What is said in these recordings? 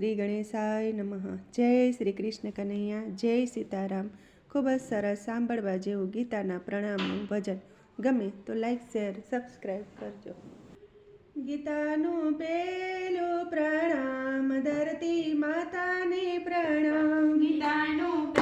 શ્રી ગણેશાય નમઃ. જય શ્રી કૃષ્ણ કનૈયા. જય સીતારામ. ખૂબ જ સરસ સાંભળવા જેવું ગીતાના પ્રણામનું ભજન. ગમે તો લાઈક શેર સબસ્ક્રાઈબ કરજો. ગીતાનું પેલું પ્રણામ ધરતી માતાને પ્રણામ. ગીતાનું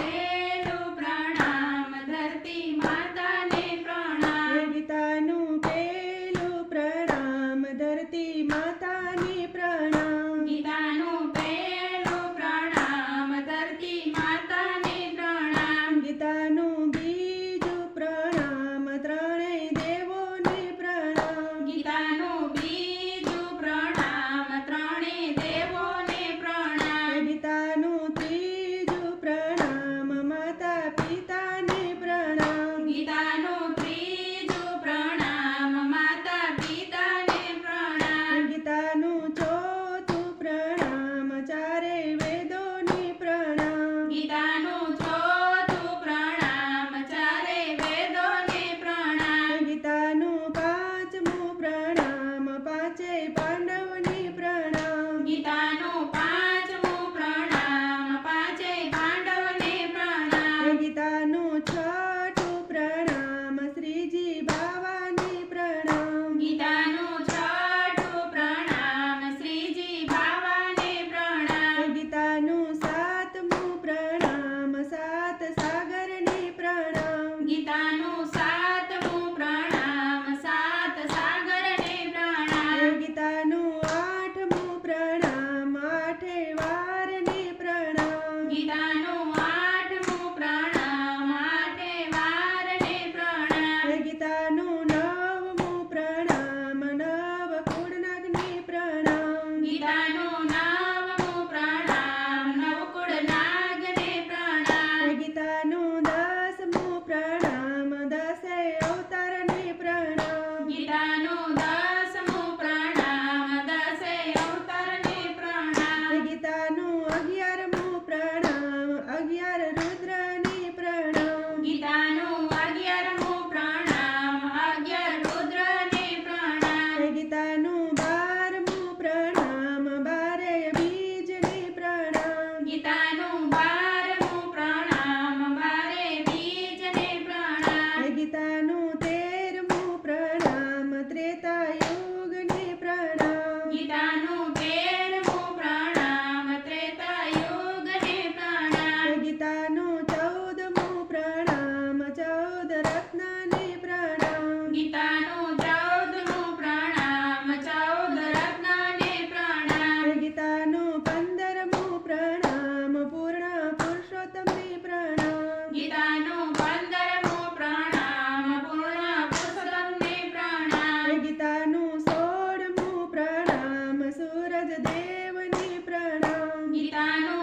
ficando